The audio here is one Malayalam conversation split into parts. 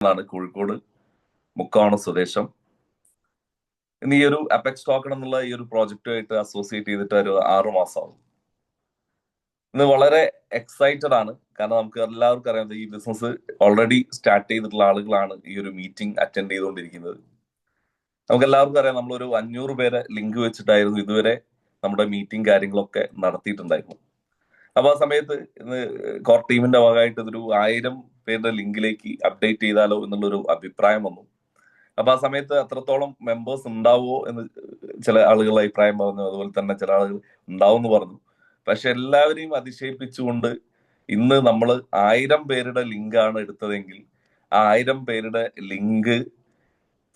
എന്നാണ് കോഴിക്കോട് മുക്കാണ് സ്വദേശം. ഇന്ന് ഈ ഒരു അപെക്സ് ടോക്കൺ എന്നുള്ള ഈ ഒരു പ്രോജക്റ്റുമായിട്ട് അസോസിയേറ്റ് ചെയ്തിട്ട് ഒരു ആറു മാസമാവും ഇന്ന് വളരെ എക്സൈറ്റഡ് ആണ്. കാരണം നമുക്ക് എല്ലാവർക്കും അറിയാം ഈ ബിസിനസ് ഓൾറെഡി സ്റ്റാർട്ട് ചെയ്തിട്ടുള്ള ആളുകളാണ് ഈ ഒരു മീറ്റിംഗ് അറ്റൻഡ് ചെയ്തുകൊണ്ടിരിക്കുന്നത്. നമുക്ക് എല്ലാവർക്കും അറിയാം നമ്മളൊരു അഞ്ഞൂറ് പേരെ ലിങ്ക് വെച്ചിട്ടായിരുന്നു ഇതുവരെ നമ്മുടെ മീറ്റിംഗ് കാര്യങ്ങളൊക്കെ നടത്തിയിട്ടുണ്ടായിരുന്നു അപ്പൊ ആ സമയത്ത് ഇന്ന് കോർ ടീമിന്റെ ഭാഗമായിട്ട് ഇതൊരു ആയിരം പേരുടെ ലിങ്കിലേക്ക് അപ്ഡേറ്റ് ചെയ്താലോ എന്നുള്ളൊരു അഭിപ്രായം വന്നു. അപ്പൊ ആ സമയത്ത് അത്രത്തോളം മെമ്പേഴ്സ് ഉണ്ടാവുമോ എന്ന് ചില ആളുകൾ അഭിപ്രായം പറഞ്ഞു. അതുപോലെ തന്നെ ചില ആളുകൾ ഉണ്ടാവും എന്ന് പറഞ്ഞു. പക്ഷെ എല്ലാവരെയും അതിശയിപ്പിച്ചുകൊണ്ട് ഇന്ന് നമ്മൾ ആയിരം പേരുടെ ലിങ്കാണ് എടുത്തതെങ്കിൽ ആ ആയിരം പേരുടെ ലിങ്ക്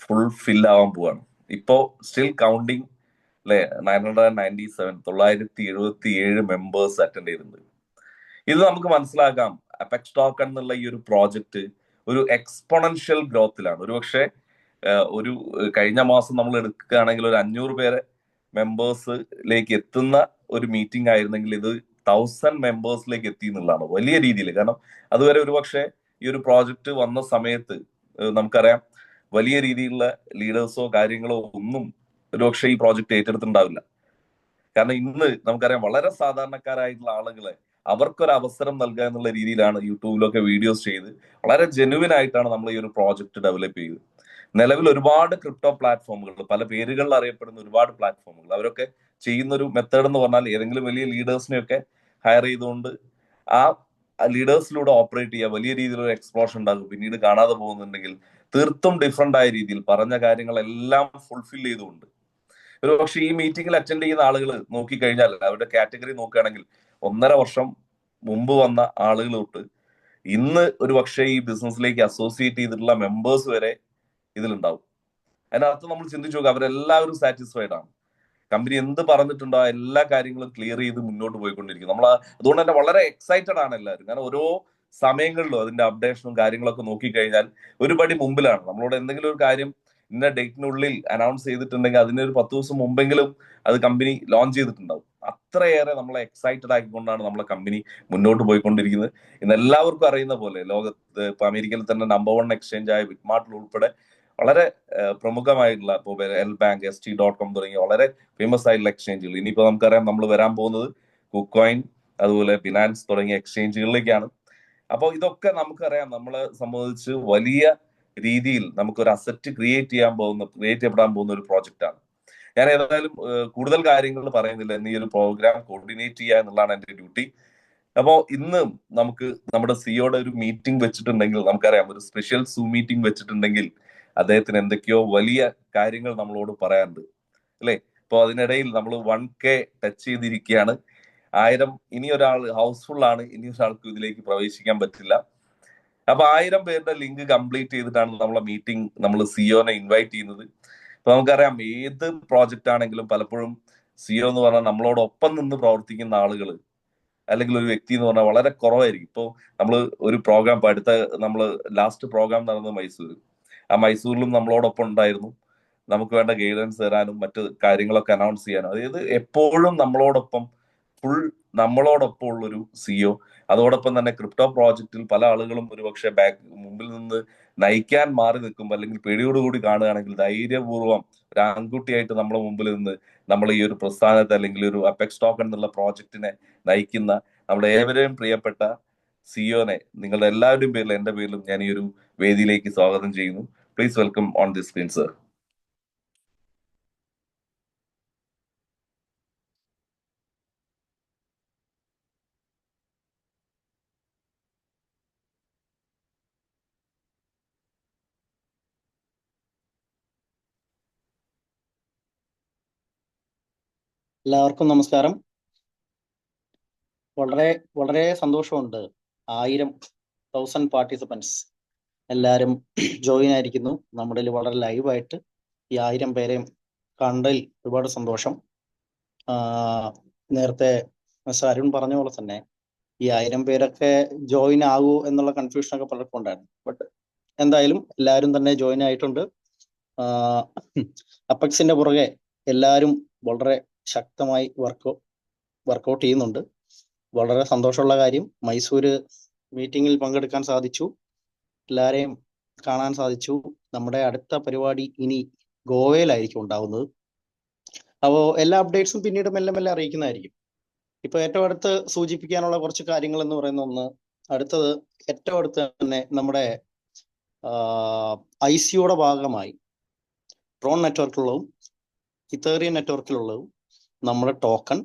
ഫുൾ ഫിൽ ആവാൻ പോവാണ്. ഇപ്പോ സ്റ്റിൽ കൗണ്ടിങ് അല്ലെ നയൻ ഹൺഡ്രഡ് നയന്റി സെവൻ തൊള്ളായിരത്തി എഴുപത്തി ഏഴ് മെമ്പേഴ്സ് അറ്റൻഡ് ചെയ്തിട്ടുണ്ട്. ഇത് നമുക്ക് മനസ്സിലാക്കാം. അപെക്സ് ടോക്കൺ എന്നുള്ള ഈ ഒരു പ്രോജക്റ്റ് ഒരു എക്സ്പൊണൻഷ്യൽ ഗ്രോത്തിലാണ് ഒരുപക്ഷെ ഒരു കഴിഞ്ഞ മാസം നമ്മൾ എടുക്കുകയാണെങ്കിൽ ഒരു അഞ്ഞൂറ് പേരെ മെമ്പേഴ്സിലേക്ക് എത്തുന്ന ഒരു മീറ്റിംഗ് ആയിരുന്നെങ്കിൽ ഇത് തൗസൻഡ് മെമ്പേഴ്സിലേക്ക് എത്തി എന്നുള്ളതാണ്. വലിയ രീതിയിൽ. കാരണം അതുവരെ ഒരുപക്ഷെ ഈ ഒരു പ്രോജക്റ്റ് വന്ന സമയത്ത് നമുക്കറിയാം വലിയ രീതിയിലുള്ള ലീഡേഴ്സോ കാര്യങ്ങളോ ഒന്നും ഒരുപക്ഷെ ഈ പ്രോജക്റ്റ് ഏറ്റെടുത്തിട്ടുണ്ടാവില്ല. കാരണം ഇന്ന് നമുക്കറിയാം വളരെ സാധാരണക്കാരായിട്ടുള്ള ആളുകളെ അവർക്കൊരു അവസരം നൽകുക എന്നുള്ള രീതിയിലാണ് യൂട്യൂബിലൊക്കെ വീഡിയോസ് ചെയ്ത് വളരെ ജെനുവിൻ ആയിട്ടാണ് നമ്മൾ ഈ ഒരു പ്രോജക്റ്റ് ഡെവലപ്പ് ചെയ്ത്. നിലവിൽ ഒരുപാട് ക്രിപ്റ്റോ പ്ലാറ്റ്ഫോമുകൾ പല പേരുകളിൽ അറിയപ്പെടുന്ന ഒരുപാട് പ്ലാറ്റ്ഫോമുകൾ അവരൊക്കെ ചെയ്യുന്ന ഒരു മെത്തേഡ് എന്ന് പറഞ്ഞാൽ ഏതെങ്കിലും വലിയ ലീഡേഴ്സിനെയൊക്കെ ഹയർ ചെയ്തുകൊണ്ട് ആ ലീഡേഴ്സിലൂടെ ഓപ്പറേറ്റ് ചെയ്യുക വലിയ രീതിയിലൊരു എക്സ്പ്ലോഷൻ ഉണ്ടാകും. പിന്നീട് കാണാതെ പോകുന്നുണ്ടെങ്കിൽ തീർത്തും ഡിഫറെന്റ് ആയ രീതിയിൽ പറഞ്ഞ കാര്യങ്ങളെല്ലാം ഫുൾഫിൽ ചെയ്തുകൊണ്ട്. ഒരു പക്ഷെ ഈ മീറ്റിംഗിൽ അറ്റൻഡ് ചെയ്യുന്ന ആളുകൾ നോക്കിക്കഴിഞ്ഞാൽ അവരുടെ കാറ്റഗറി നോക്കുകയാണെങ്കിൽ ഒന്നര വർഷം മുമ്പ് വന്ന ആളുകൾ തൊട്ട് ഇന്ന് ഒരു പക്ഷേ ഈ ബിസിനസ്സിലേക്ക് അസോസിയേറ്റ് ചെയ്തിട്ടുള്ള മെമ്പേഴ്സ് വരെ ഇതിലുണ്ടാവും. അതിനകത്ത് നമ്മൾ ചിന്തിച്ചു നോക്കുക അവരെല്ലാവരും സാറ്റിസ്ഫൈഡ് ആണ്. കമ്പനി എന്ത് പറഞ്ഞിട്ടുണ്ടോ എല്ലാ കാര്യങ്ങളും ക്ലിയർ ചെയ്ത് മുന്നോട്ട് പോയിക്കൊണ്ടിരിക്കും നമ്മൾ അതുകൊണ്ട് തന്നെ വളരെ എക്സൈറ്റഡ് ആണ് എല്ലാവരും. കാരണം ഓരോ സമയങ്ങളിലും അതിന്റെ അപ്ഡേഷനും കാര്യങ്ങളൊക്കെ നോക്കിക്കഴിഞ്ഞാൽ ഒരു പടി മുമ്പിലാണ്. നമ്മളോട് എന്തെങ്കിലും ഒരു കാര്യം ഇന്ന ഡേറ്റിനുള്ളിൽ അനൗൺസ് ചെയ്തിട്ടുണ്ടെങ്കിൽ അതിനൊരു പത്ത് ദിവസം മുമ്പെങ്കിലും അത് കമ്പനി ലോഞ്ച് ചെയ്തിട്ടുണ്ടാവും. അത്രയേറെ നമ്മളെ എക്സൈറ്റഡ് ആക്കിക്കൊണ്ടാണ് നമ്മളെ കമ്പനി മുന്നോട്ട് പോയിക്കൊണ്ടിരിക്കുന്നത്. ഇന്ന് എല്ലാവർക്കും അറിയുന്ന പോലെ ലോകത്ത് ഇപ്പൊ അമേരിക്കയിൽ തന്നെ നമ്പർ വൺ എക്സ്ചേഞ്ച് ആയ ബിറ്റ്മാർട്ടിൽ ഉൾപ്പെടെ വളരെ പ്രമുഖമായിട്ടുള്ള ഇപ്പോൾ L bank S T dot com തുടങ്ങിയ വളരെ ഫേമസ് ആയിട്ടുള്ള എക്സ്ചേഞ്ചുകൾ ഇനിയിപ്പോൾ നമുക്കറിയാം നമ്മൾ വരാൻ പോകുന്നത് കുക്കോയിൻ അതുപോലെ ഫിനാൻസ് തുടങ്ങിയ എക്സ്ചേഞ്ചുകളിലേക്കാണ് അപ്പോൾ ഇതൊക്കെ നമുക്കറിയാം. നമ്മളെ സംബന്ധിച്ച് വലിയ രീതിയിൽ നമുക്കൊരു അസറ്റ് ക്രിയേറ്റ് ചെയ്യാൻ പോകുന്ന ക്രിയേറ്റ് ചെയ്യപ്പെടാൻ പോകുന്ന ഒരു പ്രോജക്റ്റാണ് ഞാൻ ഏതായാലും കൂടുതൽ കാര്യങ്ങൾ പറയുന്നില്ല. ഇന്ന് ഈ ഒരു പ്രോഗ്രാം കോർഡിനേറ്റ് ചെയ്യുക എന്നുള്ളതാണ് എന്റെ ഡ്യൂട്ടി അപ്പോൾ ഇന്ന് നമുക്ക് നമ്മുടെ സിയോടെ ഒരു മീറ്റിംഗ് വെച്ചിട്ടുണ്ടെങ്കിൽ നമുക്കറിയാം ഒരു സ്പെഷ്യൽ സൂ മീറ്റിംഗ് വെച്ചിട്ടുണ്ടെങ്കിൽ അദ്ദേഹത്തിന് എന്തൊക്കെയോ വലിയ കാര്യങ്ങൾ നമ്മളോട് പറയാനുണ്ട്. അല്ലേ? അപ്പോൾ അതിനിടയിൽ നമ്മൾ വൺ കെ ടച്ച് ചെയ്തിരിക്കുകയാണ്. ആയിരം ഇനി ഒരാൾ ഹൗസ്ഫുൾ ആണ്. ഇനി ഒരാൾക്ക് ഇതിലേക്ക് പ്രവേശിക്കാൻ പറ്റില്ല. അപ്പൊ ആയിരം പേരുടെ ലിങ്ക് കംപ്ലീറ്റ് ചെയ്തിട്ടാണ് നമ്മളെ മീറ്റിംഗ് നമ്മൾ സിഒനെ ഇൻവൈറ്റ് ചെയ്യുന്നത്. ഇപ്പൊ നമുക്കറിയാം ഏത് പ്രോജക്റ്റ് ആണെങ്കിലും പലപ്പോഴും സിഒ എന്ന് പറഞ്ഞാൽ നമ്മളോടൊപ്പം നിന്ന് പ്രവർത്തിക്കുന്ന ആളുകൾ അല്ലെങ്കിൽ ഒരു വ്യക്തി എന്ന് പറഞ്ഞാൽ വളരെ കുറവായിരിക്കും. ഇപ്പോൾ നമ്മൾ ഒരു പ്രോഗ്രാം അടുത്ത നമ്മൾ ലാസ്റ്റ് പ്രോഗ്രാം നടന്നത് മൈസൂർ ആ മൈസൂരിലും നമ്മളോടൊപ്പം ഉണ്ടായിരുന്നു. നമുക്ക് വേണ്ട ഗൈഡൻസ് തരാനും മറ്റ് കാര്യങ്ങളൊക്കെ അനൗൺസ് ചെയ്യാനും. അതായത് എപ്പോഴും നമ്മളോടൊപ്പം ഫുൾ നമ്മളോടൊപ്പം ഉള്ളൊരു സിഒ അതോടൊപ്പം തന്നെ ക്രിപ്റ്റോ പ്രോജക്റ്റിൽ പല ആളുകളും ഒരുപക്ഷെ ബാക്ക് മുമ്പിൽ നിന്ന് നയിക്കാൻ മാറി നിൽക്കുമ്പോൾ അല്ലെങ്കിൽ പേടിയോടുകൂടി കാണുകയാണെങ്കിൽ ധൈര്യപൂർവം ഒരു ആൺകുട്ടിയായിട്ട് നമ്മുടെ മുമ്പിൽ നിന്ന് നമ്മൾ ഈ ഒരു പ്രസ്ഥാനത്തെ അല്ലെങ്കിൽ ഒരു അപെക്സ് ടോക്കൺ എന്നുള്ള പ്രോജക്റ്റിനെ നയിക്കുന്ന നമ്മുടെ ഏവരെയും പ്രിയപ്പെട്ട സിഒനെ നിങ്ങളുടെ എല്ലാവരുടെയും പേരിലും എന്റെ പേരിലും ഞാൻ ഈ ഒരു വേദിയിലേക്ക് സ്വാഗതം ചെയ്യുന്നു. Please welcome on the screen sir എല്ലാവർക്കും നമസ്കാരം. വളരെ വളരെ സന്തോഷമുണ്ട്. ആയിരം തൗസൻഡ് പാർട്ടിസിപ്പൻസ് എല്ലാവരും ജോയിൻ ആയിരിക്കുന്നു. നമ്മുടെ വളരെ ലൈവായിട്ട് ഈ ആയിരം പേരെയും കണ്ടതിൽ ഒരുപാട് സന്തോഷം. നേരത്തെ അരുൺ പറഞ്ഞ പോലെ തന്നെ ഈ ആയിരം പേരൊക്കെ ജോയിൻ ആകൂ എന്നുള്ള കൺഫ്യൂഷനൊക്കെ പലർക്കും ഉണ്ടായിരുന്നു. ബട്ട് എന്തായാലും എല്ലാവരും തന്നെ ജോയിൻ ആയിട്ടുണ്ട്. അപ്പക്സിന്റെ പുറകെ എല്ലാവരും വളരെ ശക്തമായി വർക്ക് വർക്കൗട്ട് ചെയ്യുന്നുണ്ട്. വളരെ സന്തോഷമുള്ള കാര്യം. മൈസൂർ മീറ്റിംഗിൽ പങ്കെടുക്കാൻ സാധിച്ചു. എല്ലാവരെയും കാണാൻ സാധിച്ചു. നമ്മുടെ അടുത്ത പരിപാടി ഇനി ഗോവയിലായിരിക്കും ഉണ്ടാവുന്നത്. അപ്പോൾ എല്ലാ അപ്ഡേറ്റ്സും പിന്നീട് മെല്ലെ മെല്ലെ അറിയിക്കുന്നതായിരിക്കും. ഇപ്പൊ ഏറ്റവും അടുത്ത് സൂചിപ്പിക്കാനുള്ള കുറച്ച് കാര്യങ്ങൾ എന്ന് പറയുന്ന ഒന്ന് അടുത്തത് ഏറ്റവും അടുത്ത് തന്നെ നമ്മുടെ ഐ സിയുടെ ഭാഗമായി ഡ്രോൺ നെറ്റ്വർക്കിലുള്ളതും ഇത്തേറിയൻ നെറ്റ്വർക്കിലുള്ളതും നമ്മുടെ ടോക്കൺ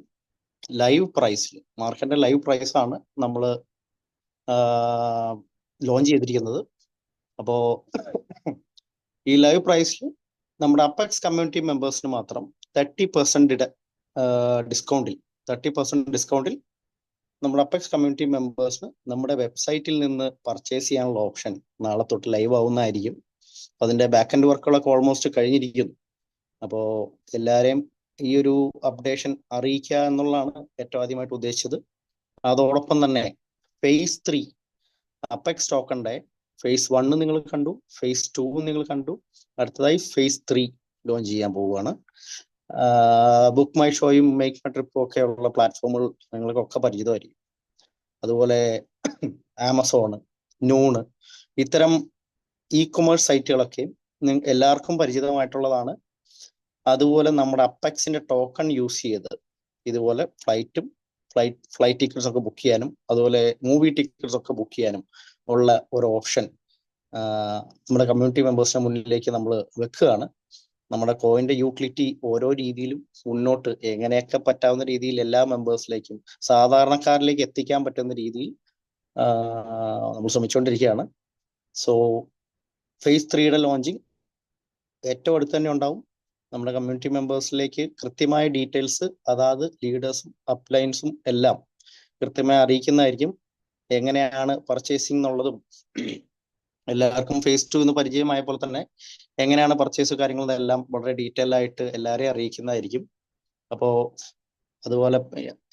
ലൈവ് പ്രൈസിൽ മാർക്കറ്റിന്റെ ലൈവ് പ്രൈസ് ആണ് നമ്മൾ ലോഞ്ച് ചെയ്തിരിക്കുന്നത്. അപ്പോൾ ഈ ലൈവ് പ്രൈസിൽ നമ്മുടെ അപ്പെക്സ് കമ്മ്യൂണിറ്റി മെമ്പേഴ്സിന് മാത്രം തേർട്ടി പെർസെന്റ് ഡിസ്കൗണ്ടിൽ തേർട്ടി പെർസെന്റ് ഡിസ്കൗണ്ടിൽ നമ്മുടെ അപ്പെക്സ് കമ്മ്യൂണിറ്റി മെമ്പേഴ്സിന് നമ്മുടെ വെബ്സൈറ്റിൽ നിന്ന് പർച്ചേസ് ചെയ്യാനുള്ള ഓപ്ഷൻ നാളെ തൊട്ട് ലൈവ് ആവുന്നതായിരിക്കും. അതിന്റെ ബാക്ക് എൻഡ് വർക്കുകളൊക്കെ ഓൾമോസ്റ്റ് കഴിഞ്ഞിരിക്കുന്നു. അപ്പോൾ എല്ലാവരെയും ഈ ഒരു അപ്ഡേഷൻ അറിയിക്കുക എന്നുള്ളതാണ് ഏറ്റവും ആദ്യമായിട്ട് ഉദ്ദേശിച്ചത്. അതോടൊപ്പം തന്നെ ഫേസ് ത്രീ അപ്പെക്സ് ടോക്കണിന്റെ ഫേസ് വണ്ണ് നിങ്ങൾ കണ്ടു ഫേസ് ടു നിങ്ങൾ കണ്ടു അടുത്തതായി ഫേസ് ത്രീ ലോഞ്ച് ചെയ്യാൻ പോവുകയാണ്. ബുക്ക് മൈ ഷോയും മേക്ക് മൈ ട്രിപ്പും ഒക്കെ ഉള്ള പ്ലാറ്റ്ഫോമുകൾ നിങ്ങൾക്കൊക്കെ പരിചിതമായിരിക്കും. അതുപോലെ ആമസോണ് നൂണ് ഇത്തരം ഇ കൊമേഴ്സ് സൈറ്റുകളൊക്കെ എല്ലാവർക്കും പരിചിതമായിട്ടുള്ളതാണ്. അതുപോലെ നമ്മുടെ അപ്പെക്സിന്റെ ടോക്കൺ യൂസ് ചെയ്ത് ഇതുപോലെ ഫ്ലൈറ്റും ഫ്ലൈറ്റ് ഫ്ലൈറ്റ് ടിക്കറ്റ്സ് ഒക്കെ ബുക്ക് ചെയ്യാനും അതുപോലെ മൂവി ടിക്കറ്റ്സ് ഒക്കെ ബുക്ക് ചെയ്യാനും ഉള്ള ഒരു ഓപ്ഷൻ നമ്മുടെ കമ്മ്യൂണിറ്റി മെമ്പേഴ്സിന്റെ മുന്നിലേക്ക് നമ്മൾ വെക്കുകയാണ്. നമ്മുടെ കോയിന്റെ യൂട്ടിലിറ്റി ഓരോ രീതിയിലും മുന്നോട്ട് എങ്ങനെയൊക്കെ പറ്റാവുന്ന രീതിയിൽ എല്ലാ മെമ്പേഴ്സിലേക്കും സാധാരണക്കാരിലേക്ക് എത്തിക്കാൻ പറ്റുന്ന രീതിയിൽ നമ്മൾ ശ്രമിച്ചുകൊണ്ടിരിക്കുകയാണ്. സോ ഫേസ് ത്രീയുടെ ലോഞ്ചിങ് ഏറ്റവും അടുത്ത് തന്നെ ഉണ്ടാവും. നമ്മുടെ കമ്മ്യൂണിറ്റി മെമ്പേഴ്സിലേക്ക് കൃത്യമായ ഡീറ്റെയിൽസ് അതാത് ലീഡേഴ്സും അപ്ലൈൻസും എല്ലാം കൃത്യമായി അറിയിക്കുന്നതായിരിക്കും എങ്ങനെയാണ് പർച്ചേസിംഗ് എന്നുള്ളതും എല്ലാവർക്കും ഫേസ് ടു എന്ന് പരിചയമായപ്പോൾ തന്നെ എങ്ങനെയാണ് പർച്ചേസ് കാര്യങ്ങളെല്ലാം വളരെ ഡീറ്റെയിൽ ആയിട്ട് എല്ലാവരെയും അറിയിക്കുന്നതായിരിക്കും. അപ്പോൾ അതുപോലെ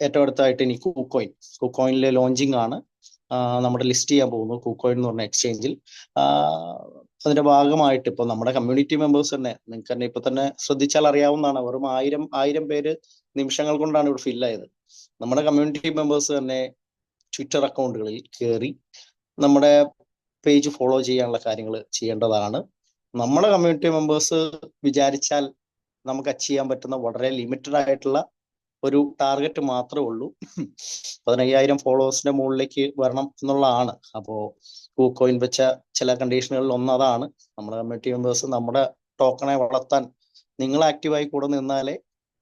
ഏറ്റവും അടുത്തായിട്ട് ഇനി കൂക്കോയിൻ കുക്കോയിനിലെ ലോഞ്ചിങ് ആണ്. നമ്മുടെ ലിസ്റ്റ് ചെയ്യാൻ പോകുന്നു. കുക്കോയിൻ എന്ന് പറഞ്ഞ എക്സ്ചേഞ്ചിൽ അതിന്റെ ഭാഗമായിട്ട് ഇപ്പൊ നമ്മുടെ കമ്മ്യൂണിറ്റി മെമ്പേഴ്സ് തന്നെ നിങ്ങൾക്ക് തന്നെ ഇപ്പൊ തന്നെ ശ്രദ്ധിച്ചാൽ അറിയാവുന്നതാണ്. വെറും ആയിരം ആയിരം പേര് നിമിഷങ്ങൾ കൊണ്ടാണ് ഇവിടെ ഫില്ലായത് നമ്മുടെ കമ്മ്യൂണിറ്റി മെമ്പേഴ്സ് തന്നെ ട്വിറ്റർ അക്കൗണ്ടുകളിൽ കയറി നമ്മുടെ പേജ് ഫോളോ ചെയ്യാനുള്ള കാര്യങ്ങൾ ചെയ്യേണ്ടതാണ്. നമ്മുടെ കമ്മ്യൂണിറ്റി മെമ്പേഴ്സ് വിചാരിച്ചാൽ നമുക്ക് അച്ചീവ് ചെയ്യാൻ പറ്റുന്ന വളരെ ലിമിറ്റഡ് ആയിട്ടുള്ള ഒരു ടാർഗറ്റ് മാത്രമേ ഉള്ളൂ. പതിനയ്യായിരം ഫോളോവേഴ്സിന്റെ മുകളിലേക്ക് വരണം എന്നുള്ളതാണ്. അപ്പോ കോയിൻ വെച്ച ചില കണ്ടീഷനുകളിൽ ഒന്ന് അതാണ് നമ്മുടെ കമ്മ്യൂണിറ്റി മെമ്പേഴ്സ് നമ്മുടെ ടോക്കണെ വളർത്താൻ നിങ്ങൾ ആക്റ്റീവായി കൂടെ നിന്നാലേ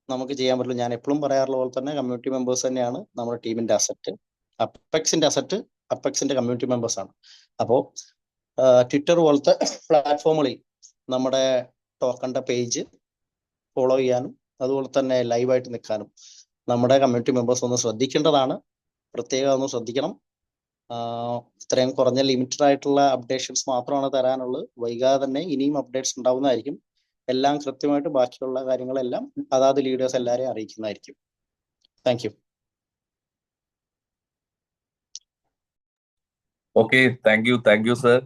നമുക്ക് ചെയ്യാൻ പറ്റുള്ളൂ. ഞാൻ എപ്പോഴും പറയാറുള്ള പോലെ തന്നെ കമ്മ്യൂണിറ്റി മെമ്പേഴ്സ് തന്നെയാണ് നമ്മുടെ ടീമിന്റെ അസറ്റ് അപ്പെക്സിന്റെ അസറ്റ് അപ്പെക്സിന്റെ കമ്മ്യൂണിറ്റി മെമ്പേഴ്സ് ആണ്. അപ്പോ ട്വിറ്റർ പോലത്തെ പ്ലാറ്റ്ഫോമുകളിൽ നമ്മുടെ ടോക്കണിന്റെ പേജ് ഫോളോ ചെയ്യാനും അതുപോലെ തന്നെ ലൈവായിട്ട് നിൽക്കാനും നമ്മുടെ കമ്മ്യൂണിറ്റി മെമ്പേഴ്സ് ഒന്ന് ശ്രദ്ധിക്കേണ്ടതാണ്. പ്രത്യേകം ഒന്ന് ശ്രദ്ധിക്കണം. ഇത്രയും കുറഞ്ഞ ലിമിറ്റഡ് ആയിട്ടുള്ള അപ്ഡേഷൻസ് മാത്രമാണ് തരാനുള്ളത്. വൈകാതെ തന്നെ ഇനിയും അപ്ഡേറ്റ്സ് ഉണ്ടാവുന്നതായിരിക്കും. എല്ലാം കൃത്യമായിട്ട് ബാക്കിയുള്ള കാര്യങ്ങളെല്ലാം അതാത് ലീഡേഴ്സ് എല്ലാവരെയും അറിയിക്കുന്നതായിരിക്കും. Thank you okay thank you thank you sir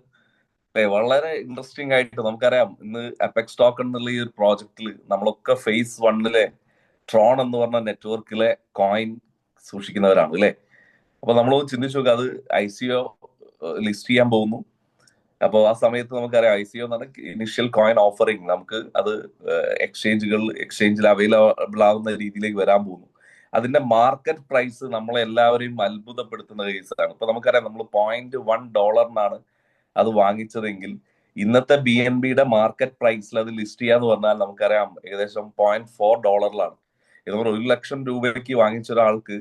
വളരെ ഇൻട്രസ്റ്റിംഗ് ആയിട്ട് നമുക്കറിയാം. ഇന്ന് അപെക്സ് ടോക്കൺ എന്നുള്ള ഈ ഒരു പ്രോജക്റ്റിൽ നമ്മളൊക്കെ ഫേസ് വണ്ണിലെ ട്രോൺ എന്ന് പറഞ്ഞ നെറ്റ്വർക്കിലെ കോയിൻ സൂക്ഷിക്കുന്നവരാണ് അല്ലെ? അപ്പൊ നമ്മൾ ചിന്തിച്ചു നോക്കുക അത് ഐ സി ഒ ലിസ്റ്റ് ചെയ്യാൻ പോകുന്നു. അപ്പോൾ ആ സമയത്ത് നമുക്കറിയാം ഐ സി ഒ എന്ന് പറഞ്ഞാൽ ഇനിഷ്യൽ കോയിൻ ഓഫറിങ് നമുക്ക് അത് എക്സ്ചേഞ്ചുകൾ എക്സ്ചേഞ്ചിൽ അവൈലബിൾ ആവുന്ന രീതിയിലേക്ക് വരാൻ പോകുന്നു. അതിന്റെ മാർക്കറ്റ് പ്രൈസ് നമ്മളെല്ലാവരെയും അത്ഭുതപ്പെടുത്തുന്ന കേസാണ് ഇപ്പൊ നമുക്കറിയാം നമ്മൾ പോയിന്റ് വൺ ഡോളറിനാണ് അത് വാങ്ങിച്ചതെങ്കിൽ ഇന്നത്തെ ബി എൻ ബിയുടെ മാർക്കറ്റ് പ്രൈസിൽ അത് ലിസ്റ്റ് ചെയ്യാന്ന് പറഞ്ഞാൽ നമുക്കറിയാം ഏകദേശം പോയിന്റ് ഫോർ ഡോളറിലാണ് ഇത് ഒരു ലക്ഷം രൂപയ്ക്ക് വാങ്ങിച്ച ഒരാൾക്ക്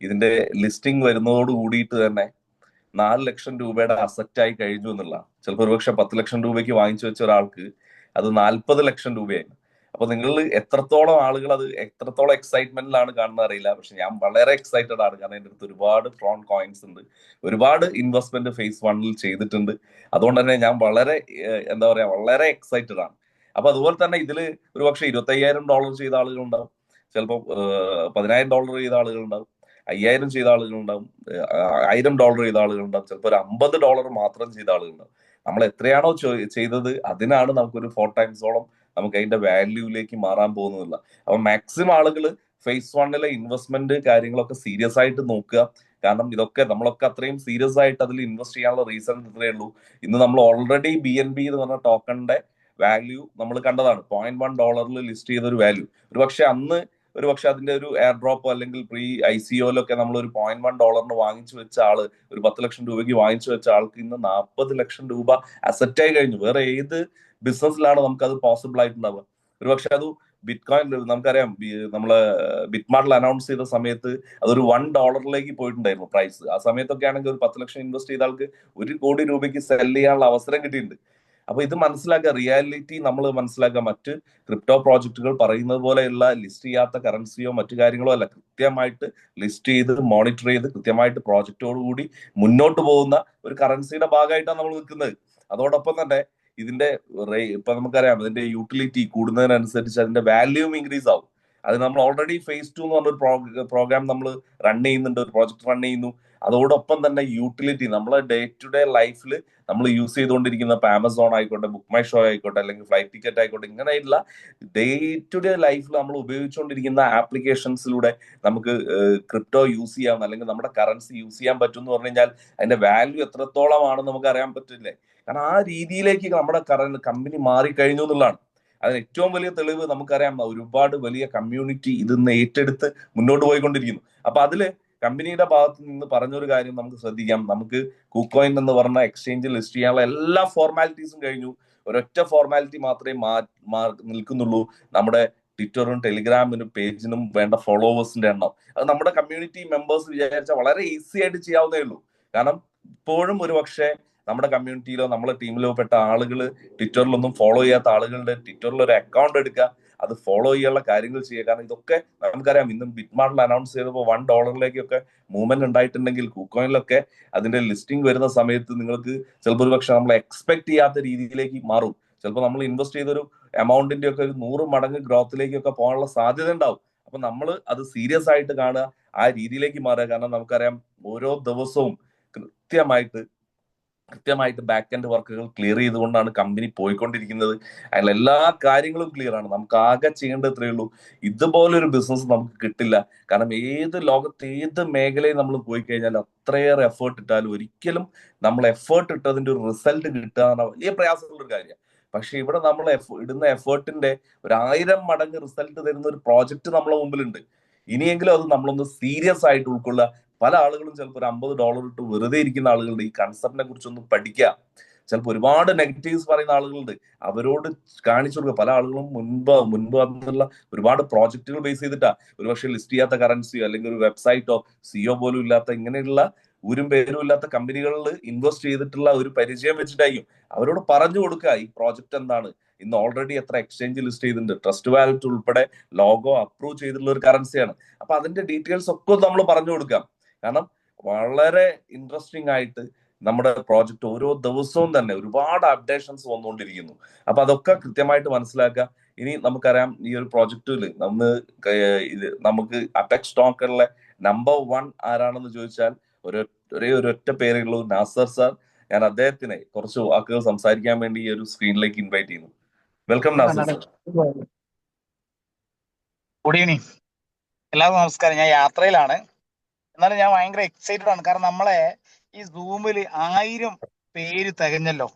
ഇതിന്റെ ലിസ്റ്റിംഗ് വരുന്നതോട് കൂടിയിട്ട് തന്നെ നാല് ലക്ഷം രൂപയുടെ അസറ്റ് ആയി കഴിഞ്ഞു എന്നുള്ള ചിലപ്പോൾ ഒരുപക്ഷെ പത്ത് ലക്ഷം രൂപയ്ക്ക് വാങ്ങിച്ചു വെച്ച ഒരാൾക്ക് അത് നാൽപ്പത് ലക്ഷം രൂപയായി. അപ്പൊ നിങ്ങൾ എത്രത്തോളം ആളുകൾ അത് എത്രത്തോളം എക്സൈറ്റ്മെന്റിലാണ് കാണുന്നത് അറിയില്ല. പക്ഷെ ഞാൻ വളരെ എക്സൈറ്റഡ് ആണ്. കാരണം എന്റെ അടുത്ത് ഒരുപാട് ട്രോൺ കോയിൻസ് ഉണ്ട്. ഒരുപാട് ഇൻവെസ്റ്റ്മെന്റ് ഫേസ് വണ്ണിൽ ചെയ്തിട്ടുണ്ട്. അതുകൊണ്ട് തന്നെ ഞാൻ വളരെ എന്താ പറയാ വളരെ എക്സൈറ്റഡ് ആണ്. അപ്പൊ അതുപോലെ തന്നെ ഇതിൽ ഒരു പക്ഷെ ഇരുപത്തി അയ്യായിരം ഡോളർ ചെയ്ത ആളുകൾ ഉണ്ടാവും. ചിലപ്പോൾ പതിനായിരം ഡോളർ ചെയ്ത ആളുകൾ ഉണ്ടാവും. അയ്യായിരം ചെയ്ത ആളുകൾ ഉണ്ടാവും. ആയിരം ഡോളർ ചെയ്ത ആളുകൾ ഉണ്ടാവും. ചിലപ്പോൾ ഒരു അമ്പത് ഡോളർ മാത്രം ചെയ്ത ആളുകൾ ഉണ്ടാവും. നമ്മൾ എത്രയാണോ ചെയ്തത് അതിനാണ് നമുക്കൊരു ഫോർ ടൈംസോളം നമുക്ക് അതിന്റെ വാല്യൂയിലേക്ക് മാറാൻ പോകുന്നില്ല അപ്പൊ മാക്സിമം ആളുകൾ ഫേസ് വണ്ണിലെ ഇൻവെസ്റ്റ്മെന്റ് കാര്യങ്ങളൊക്കെ സീരിയസ് ആയിട്ട് നോക്കുക. കാരണം ഇതൊക്കെ നമ്മളൊക്കെ അത്രയും സീരിയസ് ആയിട്ട് അതിൽ ഇൻവെസ്റ്റ് ചെയ്യാനുള്ള റീസൺ ഇത്രയേ ഉള്ളൂ. ഇന്ന് നമ്മൾ ഓൾറെഡി ബി എൻ ബി എന്ന് പറഞ്ഞ ടോക്കണിന്റെ വാല്യൂ നമ്മൾ കണ്ടതാണ്. പോയിന്റ് വൺ ഡോളറിൽ ലിസ്റ്റ് ചെയ്ത ഒരു വാല്യൂ ഒരു പക്ഷെ അന്ന് ഒരു പക്ഷെ അതിന്റെ ഒരു എയർ ഡ്രോപ്പോ അല്ലെങ്കിൽ പ്രീ ഐ സിഒയിലൊക്കെ നമ്മൾ ഒരു പോയിന്റ് വൺ ഡോളറിന് വാങ്ങിച്ചു വെച്ച ആൾ ഒരു പത്ത് ലക്ഷം രൂപയ്ക്ക് വാങ്ങിച്ചു വെച്ച ആൾക്ക് ഇന്ന് നാൽപ്പത് ലക്ഷം രൂപ അസറ്റായി കഴിഞ്ഞു. വേറെ ഏത് ബിസിനസ്സിലാണ് നമുക്ക് അത് പോസിബിൾ ആയിട്ടുണ്ടാവുക? ഒരു പക്ഷെ അത് ബിറ്റ് കോയിൻ നമുക്കറിയാം നമ്മളെ നമ്മൾ ബിറ്റ്മാർട്ടിൽ അനൗൺസ് ചെയ്ത സമയത്ത് അതൊരു വൺ ഡോളറിലേക്ക് പോയിട്ടുണ്ടായിരുന്നു പ്രൈസ് ആ സമയത്തൊക്കെ ആണെങ്കിൽ ഒരു പത്ത് ലക്ഷം ഇൻവെസ്റ്റ് ചെയ്ത ആൾക്ക് ഒരു കോടി രൂപയ്ക്ക് സെൽ ചെയ്യാനുള്ള അവസരം കിട്ടിയിട്ടുണ്ട്. അപ്പൊ ഇത് മനസ്സിലാക്കുക റിയാലിറ്റി നമ്മൾ മനസ്സിലാക്കുക മറ്റ് ക്രിപ്റ്റോ പ്രോജക്റ്റുകൾ പറയുന്നത് പോലെയുള്ള ലിസ്റ്റ് ചെയ്യാത്ത കറൻസിയോ മറ്റു കാര്യങ്ങളോ അല്ല. കൃത്യമായിട്ട് ലിസ്റ്റ് ചെയ്ത് മോണിറ്റർ ചെയ്ത് കൃത്യമായിട്ട് പ്രോജക്റ്റോടുകൂടി മുന്നോട്ട് പോകുന്ന ഒരു കറൻസിയുടെ ഭാഗമായിട്ടാണ് നമ്മൾ നിൽക്കുന്നത്. അതോടൊപ്പം തന്നെ ഇതിന്റെ ഇപ്പൊ നമുക്കറിയാം ഇതിന്റെ യൂട്ടിലിറ്റി കൂടുന്നതിനനുസരിച്ച് അതിന്റെ വാല്യൂം ഇൻക്രീസ് ആവും. അത് നമ്മൾ ഓൾറെഡി ഫേസ് ടു എന്ന് പറഞ്ഞൊരു പ്രോഗ്രാം നമ്മൾ റൺ ചെയ്യുന്നുണ്ട് ഒരു പ്രോജക്ട് റൺ ചെയ്യുന്നു. അതോടൊപ്പം തന്നെ യൂട്ടിലിറ്റി നമ്മളെ ഡേ ടു ഡേ ലൈഫിൽ നമ്മൾ യൂസ് ചെയ്തുകൊണ്ടിരിക്കുന്ന ആമസോൺ ആയിക്കോട്ടെ ബുക്ക് മൈ ഷോ ആയിക്കോട്ടെ അല്ലെങ്കിൽ ഫ്ലൈറ്റ് ടിക്കറ്റ് ആയിക്കോട്ടെ ഇങ്ങനെയുള്ള ഡേ ടു ഡേ ലൈഫിൽ നമ്മൾ ഉപയോഗിച്ചുകൊണ്ടിരിക്കുന്ന ആപ്ലിക്കേഷൻസിലൂടെ നമുക്ക് ക്രിപ്റ്റോ യൂസ് ചെയ്യാം അല്ലെങ്കിൽ നമ്മുടെ കറൻസി യൂസ് ചെയ്യാൻ പറ്റും എന്ന് പറഞ്ഞു കഴിഞ്ഞാൽ അതിന്റെ വാല്യൂ എത്രത്തോളമാണെന്ന് നമുക്ക് അറിയാൻ പറ്റില്ലേ? കാരണം ആ രീതിയിലേക്ക് നമ്മുടെ കറന്റ് കമ്പനി മാറിക്കഴിഞ്ഞു എന്നുള്ളതാണ്. അതിന് ഏറ്റവും വലിയ തെളിവ് നമുക്കറിയാം ഒരുപാട് വലിയ കമ്മ്യൂണിറ്റി ഇതിന്ന് ഏറ്റെടുത്ത് മുന്നോട്ട് പോയിക്കൊണ്ടിരിക്കുന്നു. അപ്പൊ അതിൽ കമ്പനിയുടെ ഭാഗത്ത് നിന്ന് പറഞ്ഞൊരു കാര്യം നമുക്ക് ശ്രദ്ധിക്കാം. നമുക്ക് കുക്കോയിൻ എന്ന് പറഞ്ഞ എക്സ്ചേഞ്ചിൽ ലിസ്റ്റ് ചെയ്യാനുള്ള എല്ലാ ഫോർമാലിറ്റീസും കഴിഞ്ഞു. ഒരൊറ്റ ഫോർമാലിറ്റി മാത്രമേ മാ നിൽക്കുന്നുള്ളൂ. നമ്മുടെ ട്വിറ്ററും ടെലിഗ്രാമിനും പേജിനും വേണ്ട ഫോളോവേഴ്സിന്റെ എണ്ണം. അത് നമ്മുടെ കമ്മ്യൂണിറ്റി മെമ്പേഴ്സ് വിചാരിച്ചാൽ വളരെ ഈസി ആയിട്ട് ചെയ്യാവുന്നേ ഉള്ളൂ. കാരണം ഇപ്പോഴും ഒരു പക്ഷേ നമ്മുടെ കമ്മ്യൂണിറ്റിയിലോ നമ്മളെ ടീമിലോ പെട്ട ആളുകൾ ട്വിറ്ററിലൊന്നും ഫോളോ ചെയ്യാത്ത ആളുകളുടെ ട്വിറ്ററിൽ ഒരു അക്കൗണ്ട് എടുക്കുക. അത് ഫോളോ ചെയ്യാനുള്ള കാര്യങ്ങൾ ചെയ്യുക. കാരണം ഇതൊക്കെ നമുക്കറിയാം. ഇന്നും ബിറ്റ്മാർട്ടിൽ അനൗൺസ് ചെയ്തപ്പോൾ വൺ ഡോളറിലേക്കൊക്കെ മൂവ്മെന്റ് ഉണ്ടായിട്ടുണ്ടെങ്കിൽ കൂക്കോയിലൊക്കെ അതിന്റെ ലിസ്റ്റിംഗ് വരുന്ന സമയത്ത് നിങ്ങൾക്ക് ചിലപ്പോൾ ഒരു പക്ഷെ നമ്മൾ എക്സ്പെക്ട് ചെയ്യാത്ത രീതിയിലേക്ക് മാറും. ചിലപ്പോൾ നമ്മൾ ഇൻവെസ്റ്റ് ചെയ്തൊരു എമൗണ്ടിന്റെ ഒക്കെ ഒരു നൂറ് മടങ്ങ് ഗ്രോത്തിലേക്കൊക്കെ പോകാനുള്ള സാധ്യത ഉണ്ടാവും. അപ്പൊ നമ്മൾ അത് സീരിയസ് ആയിട്ട് കാണുക ആ രീതിയിലേക്ക് മാറുക. കാരണം നമുക്കറിയാം ഓരോ ദിവസവും കൃത്യമായിട്ട് കൃത്യമായിട്ട് ബാക്ക് എൻഡ് വർക്കുകൾ ക്ലിയർ ചെയ്തുകൊണ്ടാണ് കമ്പനി പോയിക്കൊണ്ടിരിക്കുന്നത്. അതിൽ എല്ലാ കാര്യങ്ങളും ക്ലിയർ ആണ്. നമുക്ക് ആകെ ചെയ്യേണ്ടത് ഇത്രയേ ഉള്ളൂ. ഇതുപോലൊരു ബിസിനസ് നമുക്ക് കിട്ടില്ല. കാരണം ഏത് ലോകത്ത് ഏത് മേഖലയിൽ നമ്മൾ പോയി കഴിഞ്ഞാൽ അത്രയേറെ എഫേർട്ട് ഇട്ടാലും ഒരിക്കലും നമ്മൾ എഫേർട്ട് ഇട്ടതിന്റെ ഒരു റിസൾട്ട് കിട്ടുക എന്ന വലിയ പ്രയാസമുള്ള ഒരു കാര്യമാണ്. പക്ഷെ ഇവിടെ നമ്മൾ ഇടുന്ന എഫേർട്ടിന്റെ ഒരു ആയിരം മടങ്ങ് റിസൾട്ട് തരുന്ന ഒരു പ്രോജക്റ്റ് നമ്മളെ മുമ്പിലുണ്ട്. ഇനിയെങ്കിലും അത് നമ്മളൊന്ന് സീരിയസ് ആയിട്ട് ഉൾക്കൊള്ളുക. പല ആളുകളും ചിലപ്പോൾ ഒരു അമ്പത് ഡോളർ ഇട്ട് വെറുതെ ഇരിക്കുന്ന ആളുകളുണ്ട്. ഈ കൺസെപ്റ്റിനെ കുറിച്ചൊന്ന് പഠിക്കുക. ചിലപ്പോൾ ഒരുപാട് നെഗറ്റീവ്സ് പറയുന്ന ആളുകളുണ്ട്. അവരോട് കാണിച്ചു കൊടുക്കുക. പല ആളുകളും മുൻപ് മുൻപ് വന്നുള്ള ഒരുപാട് പ്രോജക്റ്റുകൾ ബേസ് ചെയ്തിട്ടാ. ഒരുപക്ഷെ ലിസ്റ്റ് ചെയ്യാത്ത കറൻസിയോ അല്ലെങ്കിൽ ഒരു വെബ്സൈറ്റോ സിഒ പോലും ഇല്ലാത്ത ഇങ്ങനെയുള്ള ഊരും പേരും ഇല്ലാത്ത കമ്പനികളിൽ ഇൻവെസ്റ്റ് ചെയ്തിട്ടുള്ള ഒരു പരിചയം വെച്ചിട്ടായിരിക്കും. അവരോട് പറഞ്ഞു കൊടുക്കുക ഈ പ്രോജക്റ്റ് എന്താണ്? ഇന്ന് ഓൾറെഡി എത്ര എക്സ്ചേഞ്ച് ലിസ്റ്റ് ചെയ്തിട്ടുണ്ട്. ട്രസ്റ്റ് വാലറ്റ് ഉൾപ്പെടെ ലോഗോ അപ്രൂവ് ചെയ്തിട്ടുള്ള ഒരു കറൻസിയാണ് അപ്പൊ അതിന്റെ ഡീറ്റെയിൽസ് ഒക്കെ നമ്മൾ പറഞ്ഞു കൊടുക്കാം. കാരണം വളരെ ഇൻട്രസ്റ്റിംഗ് ആയിട്ട് നമ്മുടെ പ്രോജക്റ്റ് ഓരോ ദിവസവും തന്നെ ഒരുപാട് അപ്ഡേഷൻസ് വന്നുകൊണ്ടിരിക്കുന്നു. അപ്പൊ അതൊക്കെ കൃത്യമായിട്ട് മനസ്സിലാക്കുക. ഇനി നമുക്കറിയാം ഈ ഒരു പ്രോജക്റ്റിൽ നമ്മൾ ഇത് നമുക്ക് അപെക്സ് സ്റ്റോക്കറിലെ നമ്പർ വൺ ആരാണെന്ന് ചോദിച്ചാൽ ഒരു ഒരേ ഒരു ഒറ്റ പേരേ ഉള്ളൂ നാസർ സാർ ഞാൻ അദ്ദേഹത്തിനെ കുറച്ച് വാക്കുകൾ സംസാരിക്കാൻ വേണ്ടി ഈ ഒരു സ്ക്രീനിലേക്ക് ഇൻവൈറ്റ് ചെയ്യുന്നു. Welcome Nasar sir good evening എല്ലാവർക്കും നമസ്കാരം. ഞാൻ യാത്രയിലാണ്. എന്നാലും ഞാൻ ഭയങ്കര എക്സൈറ്റഡ് ആണ്. കാരണം നമ്മളെ ഈ സൂമിൽ ആയിരം പേര് തികഞ്ഞല്ലോ.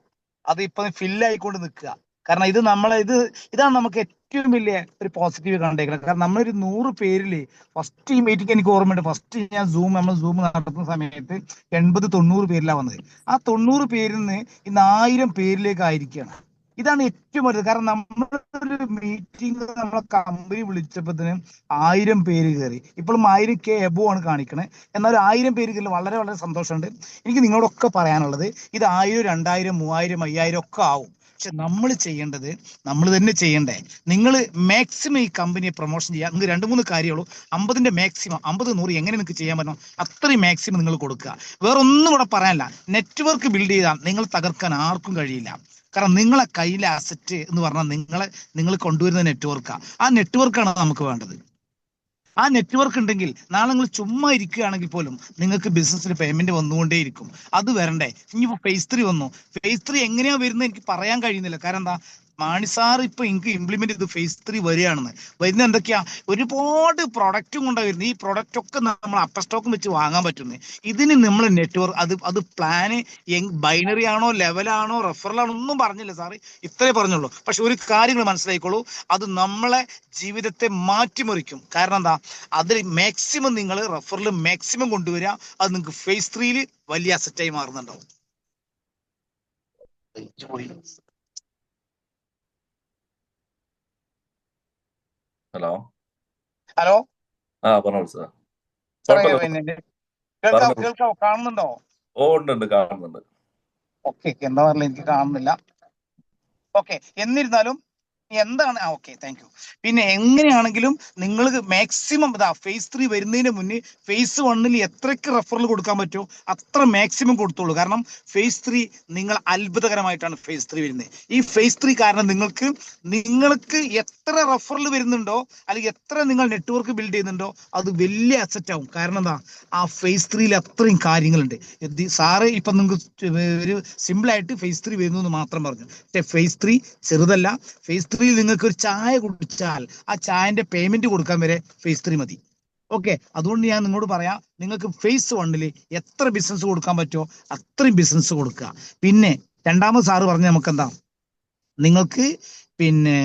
അത് ഇപ്പൊ ഫില്ലായിക്കൊണ്ട് നിൽക്കുക. കാരണം ഇത് നമ്മളെ ഇത് ഇതാണ് നമുക്ക് ഏറ്റവും വലിയ ഒരു പോസിറ്റീവ് കണ്ടേക്കുന്നത്. കാരണം നമ്മളൊരു നൂറ് പേരിൽ ഫസ്റ്റ് ഈ മീറ്റിംഗ് എനിക്ക് ഓർമ്മയുണ്ട്. ഫസ്റ്റ് ഞാൻ സൂം നമ്മൾ സൂം നടത്തുന്ന സമയത്ത് എൺപത് തൊണ്ണൂറ് പേരിലാണ് വന്നത്. ആ തൊണ്ണൂറ് പേരിൽ നിന്ന് ഇന്ന് ആയിരം പേരിലേക്ക് ആയിരിക്കുകയാണ് ഇതാണ് ഏറ്റവും വലുത്. കാരണം നമ്മളൊരു മീറ്റിംഗ് നമ്മളെ കമ്പനി വിളിച്ചപ്പോഴത്തേനും ആയിരം പേര് കയറി ഇപ്പോഴും ആയിരം കെ എബോ ആണ് കാണിക്കണേ. എന്നാൽ ആയിരം പേര് കയറി വളരെ വളരെ സന്തോഷമുണ്ട്. എനിക്ക് നിങ്ങളൊക്കെ പറയാനുള്ളത് ഇത് ആയിരം രണ്ടായിരം മൂവായിരം അയ്യായിരം ഒക്കെ ആവും. പക്ഷെ നമ്മൾ ചെയ്യേണ്ടത് നമ്മൾ തന്നെ ചെയ്യണ്ടേ. നിങ്ങൾ മാക്സിമം ഈ കമ്പനിയെ പ്രൊമോഷൻ ചെയ്യുക നിങ്ങൾക്ക് രണ്ട് മൂന്ന് കാര്യമുള്ളൂ അമ്പതിന്റെ മാക്സിമം അമ്പത് നൂറ് എങ്ങനെ നിങ്ങൾക്ക് ചെയ്യാൻ പറ്റും അത്രയും മാക്സിമം നിങ്ങൾ കൊടുക്കുക. വേറെ ഒന്നും കൂടെ പറയാനില്ല. നെറ്റ്വർക്ക് ബിൽഡ് ചെയ്താൽ നിങ്ങൾ തകർക്കാൻ ആർക്കും കഴിയില്ല. കാരണം നിങ്ങളെ കയ്യിലെ അസറ്റ് എന്ന് പറഞ്ഞാൽ നിങ്ങളെ നിങ്ങൾ കൊണ്ടുവരുന്ന നെറ്റ്വർക്കാണ് ആ. നെറ്റ്വർക്കാണ് നമുക്ക് വേണ്ടത്. ആ നെറ്റ്വർക്ക് ഉണ്ടെങ്കിൽ നാളെ നിങ്ങൾ ചുമ്മാ ഇരിക്കുകയാണെങ്കിൽ പോലും നിങ്ങൾക്ക് ബിസിനസ്സിൽ പേയ്മെന്റ് വന്നുകൊണ്ടേയിരിക്കും. അത് വരണ്ടേ. ഇനിയിപ്പോ ഫേസ് ത്രീ വന്നു. ഫേസ് ത്രീ എങ്ങനെയാ വരുന്നത് എനിക്ക് പറയാൻ കഴിയുന്നില്ല. കാരണം എന്താ? മാണി സാർ ഇപ്പൊ എനിക്ക് ഇംപ്ലിമെന്റ് ചെയ്ത് ഫേസ് ത്രീ വരികയാണെന്ന്. വരുന്ന എന്തൊക്കെയാ? ഒരുപാട് പ്രൊഡക്റ്റും കൊണ്ടായിരുന്നു ഈ പ്രൊഡക്റ്റ് ഒക്കെ നമ്മൾ അപ്പർ സ്റ്റോക്കും വെച്ച് വാങ്ങാൻ പറ്റുന്നത് ഇതിന് നമ്മൾ നെറ്റ്വർക്ക് അത് അത് പ്ലാന് ബൈനറി ആണോ ലെവലാണോ റെഫറലാണോ ഒന്നും പറഞ്ഞില്ല സാറ്. ഇത്രേ പറഞ്ഞുള്ളൂ. പക്ഷെ ഒരു കാര്യങ്ങൾ മനസ്സിലായിക്കോളൂ. അത് നമ്മളെ ജീവിതത്തെ മാറ്റിമറിക്കും. കാരണം എന്താ? അതിൽ മാക്സിമം നിങ്ങൾ റെഫറിൽ മാക്സിമം കൊണ്ടുവരിക. അത് നിങ്ങൾക്ക് ഫേസ് ത്രീയിൽ വലിയ അസറ്റായി മാറുന്നുണ്ടാവും. ഹലോ. ഹലോ. ആ പറഞ്ഞോളൂ സാർ. കേൾക്കാവോ? കേൾക്കാവോ? കാണുന്നുണ്ടോ? ഓ ഉണ്ട് ഉണ്ട് കാണുന്നുണ്ട്. ഓക്കെ എന്താ പറയുക എനിക്ക് കാണുന്നില്ല. ഓക്കെ എന്നിരുന്നാലും എന്താണ്? ആ ഓക്കെ താങ്ക് യു പിന്നെ എങ്ങനെയാണെങ്കിലും നിങ്ങൾ മാക്സിമം ഇതാ ഫേസ് ത്രീ വരുന്നതിന് മുന്നേ ഫേസ് വണ്ണിൽ എത്രയ്ക്ക് റെഫറൽ കൊടുക്കാൻ പറ്റുമോ അത്ര മാക്സിമം കൊടുത്തോളൂ. കാരണം ഫേസ് ത്രീ നിങ്ങൾ അത്ഭുതകരമായിട്ടാണ് ഫേസ് ത്രീ വരുന്നത്. ഈ ഫേസ് ത്രീ കാരണം നിങ്ങൾക്ക് നിങ്ങൾക്ക് എത്ര റഫറൽ വരുന്നുണ്ടോ അല്ലെങ്കിൽ എത്ര നിങ്ങൾ നെറ്റ്വർക്ക് ബിൽഡ് ചെയ്യുന്നുണ്ടോ അത് വലിയ അസറ്റ് ആവും. കാരണം എന്താ? ആ ഫേസ് ത്രീയിൽ അത്രയും കാര്യങ്ങളുണ്ട്. സാറ് ഇപ്പൊ നിങ്ങൾക്ക് ഒരു സിമ്പിൾ ആയിട്ട് ഫേസ് ത്രീ വരുന്നു എന്ന് മാത്രം പറഞ്ഞു. പക്ഷേ ഫേസ് ത്രീ ചെറുതല്ല. ഫേസ് ത്രീയിൽ നിങ്ങൾക്ക് ഒരു ചായ കുടിച്ചാൽ ആ ചായന്റെ പേയ്മെന്റ് കൊടുക്കാൻ വരെ ഫേസ് ത്രീ മതി. ഓക്കെ അതുകൊണ്ട് ഞാൻ നിങ്ങളോട് പറയാം നിങ്ങൾക്ക് ഫേസ് വണ്ണിൽ എത്ര ബിസിനസ് കൊടുക്കാൻ പറ്റുമോ അത്രയും ബിസിനസ് കൊടുക്കുക. പിന്നെ രണ്ടാമത് സാറ് പറഞ്ഞ നമുക്ക് എന്താ നിങ്ങൾക്ക് പിന്നെ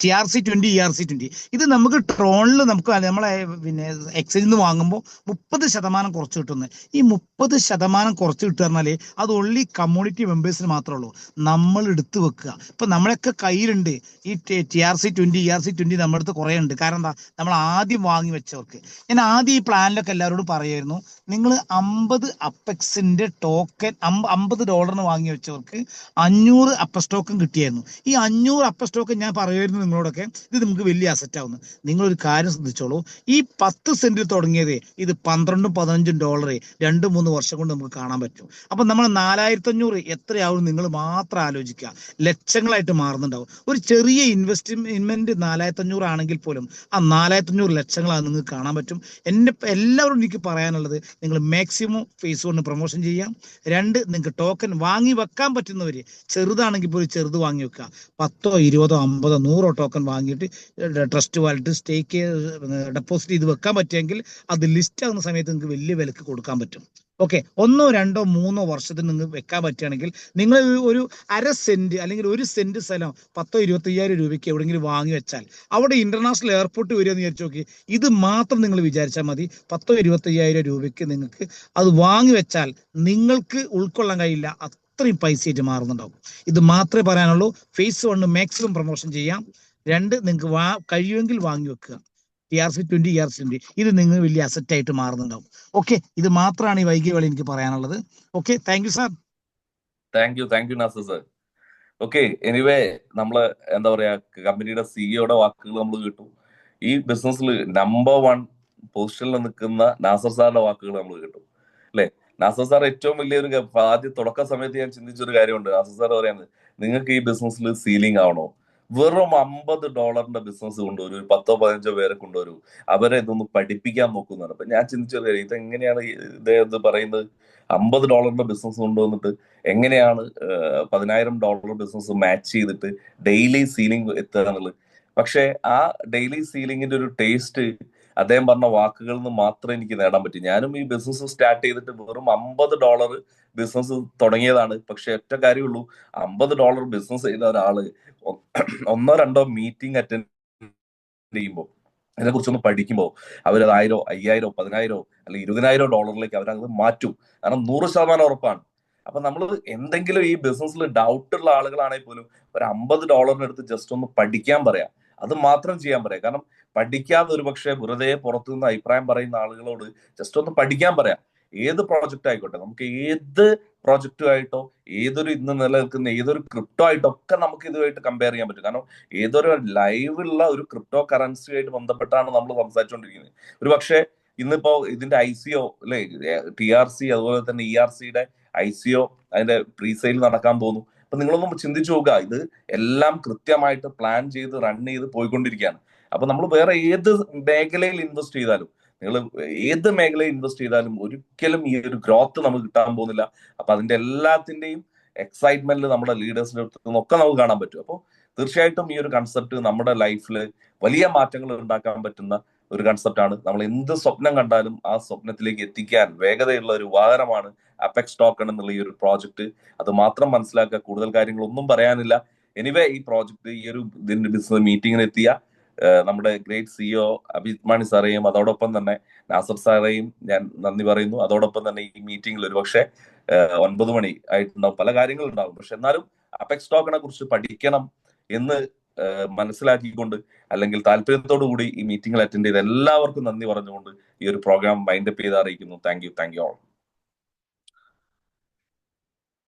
T R C twenty E R C twenty ഇത് നമുക്ക് ട്രോണിൽ നമുക്ക് നമ്മളെ പിന്നെ എക്സൈസിൽ നിന്ന് വാങ്ങുമ്പോൾ മുപ്പത് ശതമാനം കുറച്ച് കിട്ടുന്നത് ഈ മുപ്പത് ശതമാനം കുറച്ച് കിട്ടുക പറഞ്ഞാൽ അത് ഓൺലി കമ്മ്യൂണിറ്റി മെമ്പേഴ്സിന് മാത്രമേ ഉള്ളൂ. നമ്മൾ എടുത്തു വെക്കുക. ഇപ്പൊ നമ്മളൊക്കെ കയ്യിലുണ്ട്. ഈ T R C twenty E R C twenty നമ്മുടെ അടുത്ത് കുറേ ഉണ്ട് കാരണം എന്താ? നമ്മൾ ആദ്യം വാങ്ങി വെച്ചവർക്ക്. ഞാൻ ആദ്യം ഈ പ്ലാനിലൊക്കെ എല്ലാവരോടും പറയായിരുന്നു. നിങ്ങൾ അമ്പത് അപ്പെക്സിന്റെ ടോക്കൻ അമ്പത് ഡോളറിന് വാങ്ങി വെച്ചവർക്ക് അഞ്ഞൂറ് അപ്പ സ്റ്റോക്കും കിട്ടിയായിരുന്നു. ഈ അഞ്ഞൂറ് അപ്പ സ്റ്റോക്ക് ഞാൻ പറയുമായിരുന്നു നിങ്ങളോടൊക്കെ ഇത് നിങ്ങൾക്ക് വലിയ അസറ്റ് ആവുന്നു. നിങ്ങളൊരു കാര്യം ശ്രദ്ധിച്ചോളൂ. ഈ പത്ത് സെന്റിൽ തുടങ്ങിയത് ഇത് പന്ത്രണ്ടും പതിനഞ്ചും ഡോളർ രണ്ട് മൂന്ന് വർഷം കൊണ്ട് നമുക്ക് കാണാൻ പറ്റും. അപ്പൊ നമ്മൾ നാലായിരത്തി അഞ്ഞൂറ് എത്രയാവും നിങ്ങൾ മാത്രം ആലോചിക്കുക. ലക്ഷങ്ങളായിട്ട് മാറുന്നുണ്ടാവും. ഒരു ചെറിയ ഇൻവെസ്റ്റ്മെന്റ് നാലായിരത്തി അഞ്ഞൂറ് ആണെങ്കിൽ പോലും ആ നാലായിരത്തി അഞ്ഞൂറ് ലക്ഷങ്ങളാണ് നിങ്ങൾക്ക് കാണാൻ പറ്റും. എന്നെ എല്ലാവരും എനിക്ക് പറയാനുള്ളത് നിങ്ങൾ മാക്സിമം ഫേസ് കൊണ്ട് പ്രൊമോഷൻ ചെയ്യാം രണ്ട് നിങ്ങൾക്ക് ടോക്കൺ വാങ്ങി വെക്കാൻ പറ്റുന്നവർ ചെറുതാണെങ്കിൽ പോലും ചെറുത് വാങ്ങി വെക്കുക. പത്തോ ഇരുപതോ അമ്പതോ നൂറോ ടോക്കൺ വാങ്ങിയിട്ട് ട്രസ്റ്റ് വാലറ്റ് സ്റ്റേക്ക് ഡെപ്പോസിറ്റ് ചെയ്ത് വെക്കാൻ പറ്റുമെങ്കിൽ അത് ലിസ്റ്റ് ആകുന്ന സമയത്ത് നിങ്ങൾക്ക് വലിയ വിലക്ക് കൊടുക്കാൻ പറ്റും. ഓക്കെ ഒന്നോ രണ്ടോ മൂന്നോ വർഷത്തിന് നിങ്ങൾക്ക് വെക്കാൻ പറ്റുകയാണെങ്കിൽ നിങ്ങൾ ഒരു അര സെന്റ് അല്ലെങ്കിൽ ഒരു സെന്റ് സ്ഥലം പത്തോ ഇരുപത്തയ്യായിരം രൂപയ്ക്ക് എവിടെയെങ്കിലും വാങ്ങി വെച്ചാൽ അവിടെ ഇന്റർനാഷണൽ എയർപോർട്ട് വരിക എന്ന് വിചാരിച്ചു നോക്കി. ഇത് മാത്രം നിങ്ങൾ വിചാരിച്ചാൽ മതി. പത്തോ ഇരുപത്തയ്യായിരം രൂപയ്ക്ക് നിങ്ങൾക്ക് അത് വാങ്ങി വെച്ചാൽ നിങ്ങൾക്ക് ഉൾക്കൊള്ളാൻ കഴിയില്ല. അത്രയും പൈസയായിട്ട് മാറുന്നുണ്ടാവും. ഇത് മാത്രമേ പറയാനുള്ളൂ. ഫേസ് വണ്ണ് മാക്സിമം പ്രൊമോഷൻ ചെയ്യാം. രണ്ട് നിങ്ങൾക്ക് വാ കഴിയുമെങ്കിൽ വാങ്ങി വെക്കുക. T R C twenty R C ഇത് നിങ്ങൾ വലിയ അസറ്റ് ആയിട്ട് മാറുന്നുണ്ടാവും. ഓക്കെ ഇത് മാത്രമാണ് ഈ വൈകിയ എനിക്ക് പറയാനുള്ളത്. Okay thank you sir thank you thank you Nasar sir okay anyway നമ്മൾ എന്താ പറയാ കമ്പനിയുടെ സിഇഒയുടെ വാക്കുകൾ നമ്മൾ കേട്ടു. ഈ ബിസിനസ്സിൽ നമ്പർ വൺ പൊസിഷനിൽ നിൽക്കുന്ന നാസർ സാറിന്റെ വാക്കുകൾ നമ്മൾ കേട്ടു. അല്ലെ? നാസർ സാർ ഏറ്റവും വലിയൊരു ആദ്യ തുടക്ക സമയത്ത് ഞാൻ ചിന്തിച്ചൊരു കാര്യമുണ്ട്. നാസർ സാർ പറയുന്നത് നിങ്ങൾക്ക് ഈ ബിസിനസ്സിൽ സീലിംഗ് ആവണോ? വെറും അമ്പത് ഡോളറിന്റെ ബിസിനസ് കൊണ്ടുവരും ഒരു പത്തോ പതിനഞ്ചോ പേരെ കൊണ്ടുവരൂ. അവരെ ഇതൊന്ന് പഠിപ്പിക്കാൻ നോക്കുന്നതാണ്. അപ്പൊ ഞാൻ ചിന്തിച്ചു കാര്യം ഇത് എങ്ങനെയാണ് ഈ ഇദ്ദേഹം ഇത് പറയുന്നത്? അമ്പത് ഡോളറിന്റെ ബിസിനസ് കൊണ്ടുവന്നിട്ട് എങ്ങനെയാണ് പതിനായിരം ഡോളർ ബിസിനസ് മാച്ച് ചെയ്തിട്ട് ഡെയിലി സീലിംഗ് എത്തുക എന്നുള്ളത്? പക്ഷെ ആ ഡെയിലി സീലിംഗിന്റെ ഒരു ടേസ്റ്റ് അദ്ദേഹം പറഞ്ഞ വാക്കുകളിൽ നിന്ന് മാത്രമേ എനിക്ക് നേടാൻ പറ്റൂ. ഞാനും ഈ ബിസിനസ് സ്റ്റാർട്ട് ചെയ്തിട്ട് വെറും അമ്പത് ഡോളർ ബിസിനസ് തുടങ്ങിയതാണ്. പക്ഷെ ഒറ്റ കാര്യമുള്ളൂ. അമ്പത് ഡോളർ ബിസിനസ് ചെയ്ത ഒരാൾ ഒന്നോ രണ്ടോ മീറ്റിംഗ് അറ്റൻഡ് ചെയ്യുമ്പോൾ അതിനെ കുറിച്ചൊന്ന് പഠിക്കുമ്പോൾ അവർ ആയിരോ അയ്യായിരോ പതിനായിരോ അല്ലെങ്കിൽ ഇരുപതിനായിരോ ഡോളറിലേക്ക് അവരത് മാറ്റും. കാരണം നൂറ് ശതമാനം ഉറപ്പാണ്. അപ്പൊ നമ്മൾ എന്തെങ്കിലും ഈ ബിസിനസ്സിൽ ഡൗട്ട് ഉള്ള ആളുകളാണെങ്കിൽ പോലും ഒരു അമ്പത് ഡോളറിന് അടുത്ത് ജസ്റ്റ് ഒന്ന് പഠിക്കാൻ പറയാം. അത് മാത്രം ചെയ്യാൻ പറയാം. കാരണം പഠിക്കാതെ ഒരു പക്ഷേ വെറുതെ പുറത്തുനിന്ന് അഭിപ്രായം പറയുന്ന ആളുകളോട് ജസ്റ്റ് ഒന്ന് പഠിക്കാൻ പറയാം. ഏത് പ്രോജക്റ്റ് ആയിക്കോട്ടെ നമുക്ക് ഏത് പ്രോജക്റ്റുമായിട്ടോ ഏതൊരു ഇന്ന് നിലനിൽക്കുന്ന ഏതൊരു ക്രിപ്റ്റോ ആയിട്ടോ ഒക്കെ നമുക്ക് ഇതുമായിട്ട് കമ്പയർ ചെയ്യാൻ പറ്റും. കാരണം ഏതൊരു ലൈവുള്ള ഒരു ക്രിപ്റ്റോ കറൻസിയായിട്ട് ബന്ധപ്പെട്ടാണ് നമ്മൾ സംസാരിച്ചുകൊണ്ടിരിക്കുന്നത് ഒരു പക്ഷേ ഇന്നിപ്പോ ഇതിന്റെ ഐ സി ഒ അല്ലെ ടി ആർ സി അതുപോലെ തന്നെ ഇ ആർ സിയുടെ ഐ സി ഒ അതിന്റെ പ്രീസെയിൽ നടക്കാൻ പോകുന്നു. അപ്പൊ നിങ്ങളൊന്നും ചിന്തിച്ചു നോക്കുക. ഇത് എല്ലാം കൃത്യമായിട്ട് പ്ലാൻ ചെയ്ത് റൺ ചെയ്ത് പോയിക്കൊണ്ടിരിക്കുകയാണ്. അപ്പൊ നമ്മൾ വേറെ ഏത് മേഖലയിൽ ഇൻവെസ്റ്റ് ചെയ്താലും നിങ്ങൾ ഏത് മേഖലയിൽ ഇൻവെസ്റ്റ് ചെയ്താലും ഒരിക്കലും ഈ ഒരു ഗ്രോത്ത് നമുക്ക് കിട്ടാൻ പോകുന്നില്ല. അപ്പൊ അതിന്റെ എല്ലാത്തിന്റെയും എക്സൈറ്റ്മെന്റിൽ നമ്മുടെ ലീഡേഴ്സിന്റെ അടുത്ത് നിന്നൊക്കെ നമുക്ക് കാണാൻ പറ്റും. അപ്പോൾ തീർച്ചയായിട്ടും ഈ ഒരു കൺസെപ്റ്റ് നമ്മുടെ ലൈഫിൽ വലിയ മാറ്റങ്ങൾ ഉണ്ടാക്കാൻ പറ്റുന്ന ഒരു കൺസെപ്റ്റാണ് നമ്മൾ എന്ത് സ്വപ്നം കണ്ടാലും ആ സ്വപ്നത്തിലേക്ക് എത്തിക്കാൻ വേഗതയുള്ള ഒരു വാഹനമാണ് അപെക്സ് ടോക്കൺ എന്നുള്ള ഈ ഒരു പ്രോജക്റ്റ് അത് മാത്രം മനസ്സിലാക്കുക കൂടുതൽ കാര്യങ്ങൾ ഒന്നും പറയാനില്ല. എനിവേ ഈ പ്രോജക്റ്റ് ഈ ഒരു ഇതിന്റെ ബിസിനസ് മീറ്റിംഗിന് എത്തിയ നമ്മുടെ ഗ്രേറ്റ് സിഇഒ അഭിജിത് മാണി സാറേയും അതോടൊപ്പം തന്നെ നാസർ സാറേയും ഞാൻ നന്ദി പറയുന്നു. അതോടൊപ്പം തന്നെ ഈ മീറ്റിംഗിൽ ഒരു പക്ഷേ ഒൻപത് മണി ആയിട്ടുണ്ടാവും. പല കാര്യങ്ങളുണ്ടാവും പക്ഷെ എന്നാലും അപെക്സ് ടോക്കണെ കുറിച്ച് പഠിക്കണം എന്ന് മനസ്സിലാക്കിക്കൊണ്ട് അല്ലെങ്കിൽ താല്പര്യത്തോടു കൂടി ഈ മീറ്റിംഗിൽ അറ്റൻഡ് ചെയ്ത എല്ലാവർക്കും നന്ദി പറഞ്ഞുകൊണ്ട് ഈ ഒരു പ്രോഗ്രാം വൈൻഡപ്പ് ചെയ്ത് അറിയിക്കുന്നു. Thank you thank you all